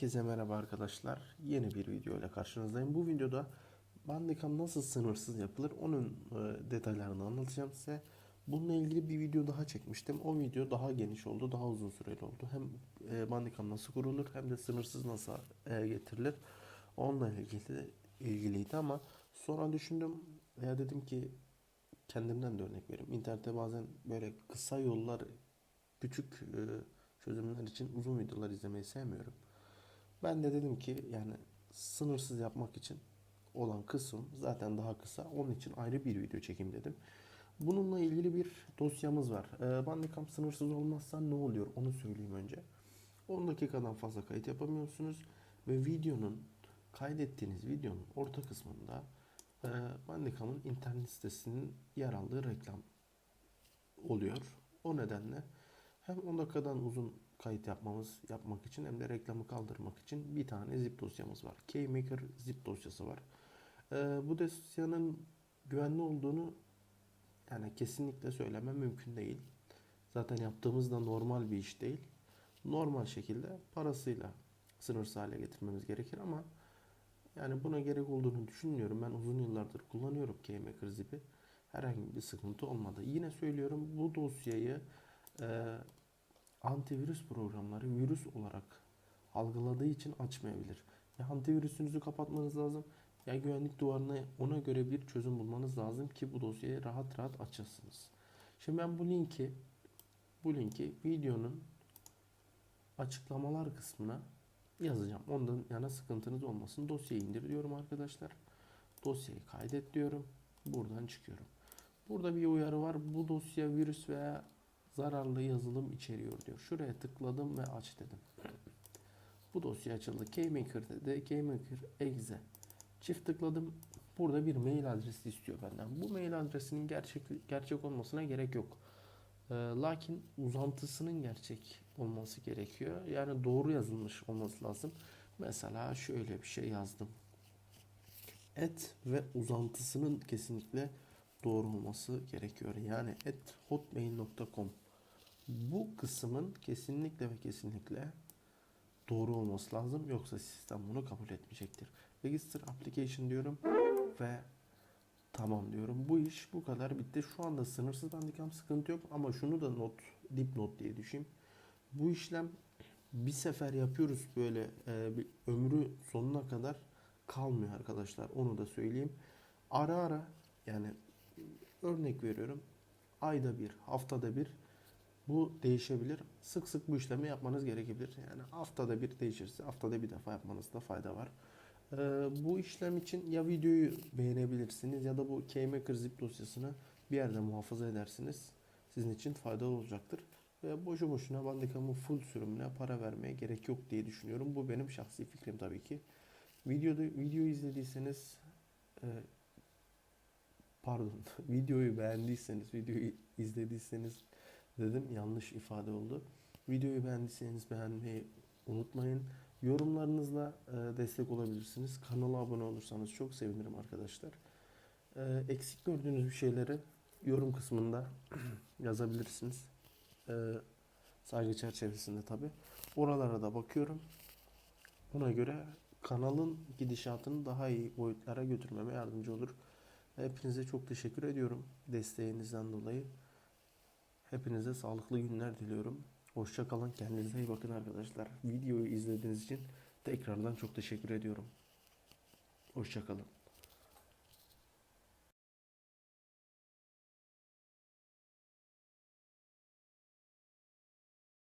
Herkese merhaba arkadaşlar. Yeni bir video ile karşınızdayım. Bu videoda Bandicam nasıl sınırsız yapılır onun e, detaylarını anlatacağım size. Bununla ilgili bir video daha çekmiştim. O video daha geniş oldu, daha uzun süreli oldu. Hem e, Bandicam nasıl kurulur hem de sınırsız nasıl e, getirilir. Onunla ilgili ilgiliydi ama sonra düşündüm ya dedim ki kendimden de örnek vereyim. İnternette bazen böyle kısa yollar, küçük çözümler için uzun videolar izlemeyi sevmiyorum. Ben de dedim ki yani sınırsız yapmak için olan kısım zaten daha kısa. Onun için ayrı bir video çekeyim dedim. Bununla ilgili bir dosyamız var. Ee, Bandicam sınırsız olmazsa ne oluyor onu söyleyeyim önce. 10 dakikadan fazla kayıt yapamıyorsunuz ve videonun kaydettiğiniz videonun orta kısmında e, Bandicam'ın internet sitesinin yer aldığı reklam oluyor. O nedenle hem 10 dakikadan uzun kayıt yapmamız yapmak için hem de reklamı kaldırmak için bir tane zip dosyamız var. KeyMaker zip dosyası var. Ee, bu dosyanın güvenli olduğunu yani kesinlikle söylemem mümkün değil. Zaten yaptığımız da normal bir iş değil. Normal şekilde parasıyla sınırsız hale getirmemiz gerekir ama yani buna gerek olduğunu düşünmüyorum. Ben uzun yıllardır kullanıyorum KeyMaker Zip'i. Herhangi bir sıkıntı olmadı. Yine söylüyorum bu dosyayı e, antivirüs programları virüs olarak algıladığı için açmayabilir. Ya antivirüsünüzü kapatmanız lazım ya güvenlik duvarına ona göre bir çözüm bulmanız lazım ki bu dosyayı rahat rahat açasınız. Şimdi ben bu linki bu linki videonun açıklamalar kısmına yazacağım. Ondan yana sıkıntınız olmasın. Dosyayı indir diyorum arkadaşlar. Dosyayı kaydet diyorum. Buradan çıkıyorum. Burada bir uyarı var. Bu dosya virüs veya zararlı yazılım içeriyor diyor. Şuraya tıkladım ve aç dedim. Bu dosya açıldı. KeyMaker dedi. KeyMaker exe. Çift tıkladım. Burada bir mail adresi istiyor benden. Bu mail adresinin gerçek gerçek olmasına gerek yok. Ee, lakin uzantısının gerçek olması gerekiyor. Yani doğru yazılmış olması lazım. Mesela şöyle bir şey yazdım. Et ve uzantısının kesinlikle doğru olması gerekiyor. Yani et hotmail.com bu kısmın kesinlikle ve kesinlikle doğru olması lazım. Yoksa sistem bunu kabul etmeyecektir. Register application diyorum ve tamam diyorum. Bu iş bu kadar bitti. Şu anda sınırsız bandikam sıkıntı yok ama şunu da not, dipnot diye düşeyim. Bu işlem bir sefer yapıyoruz böyle e, bir ömrü sonuna kadar kalmıyor arkadaşlar. Onu da söyleyeyim. Ara ara yani örnek veriyorum. Ayda bir, haftada bir bu değişebilir. Sık sık bu işlemi yapmanız gerekebilir. Yani haftada bir değişirse haftada bir defa yapmanızda fayda var. Ee, bu işlem için ya videoyu beğenebilirsiniz ya da bu KeyMaker zip dosyasını bir yerde muhafaza edersiniz. Sizin için faydalı olacaktır. Ve boşu boşuna Bandicam'ın full sürümüne para vermeye gerek yok diye düşünüyorum. Bu benim şahsi fikrim tabii ki. Videoda video izlediyseniz e, pardon videoyu beğendiyseniz videoyu izlediyseniz dedim yanlış ifade oldu. Videoyu beğendiyseniz beğenmeyi unutmayın. Yorumlarınızla e, destek olabilirsiniz. Kanala abone olursanız çok sevinirim arkadaşlar. E, eksik gördüğünüz bir şeyleri yorum kısmında yazabilirsiniz. E, saygı çerçevesinde tabi. Oralara da bakıyorum. Buna göre kanalın gidişatını daha iyi boyutlara götürmeme yardımcı olur. Hepinize çok teşekkür ediyorum desteğinizden dolayı. Hepinize sağlıklı günler diliyorum. Hoşça kalın. Kendinize iyi bakın arkadaşlar. Videoyu izlediğiniz için tekrardan çok teşekkür ediyorum. Hoşça kalın.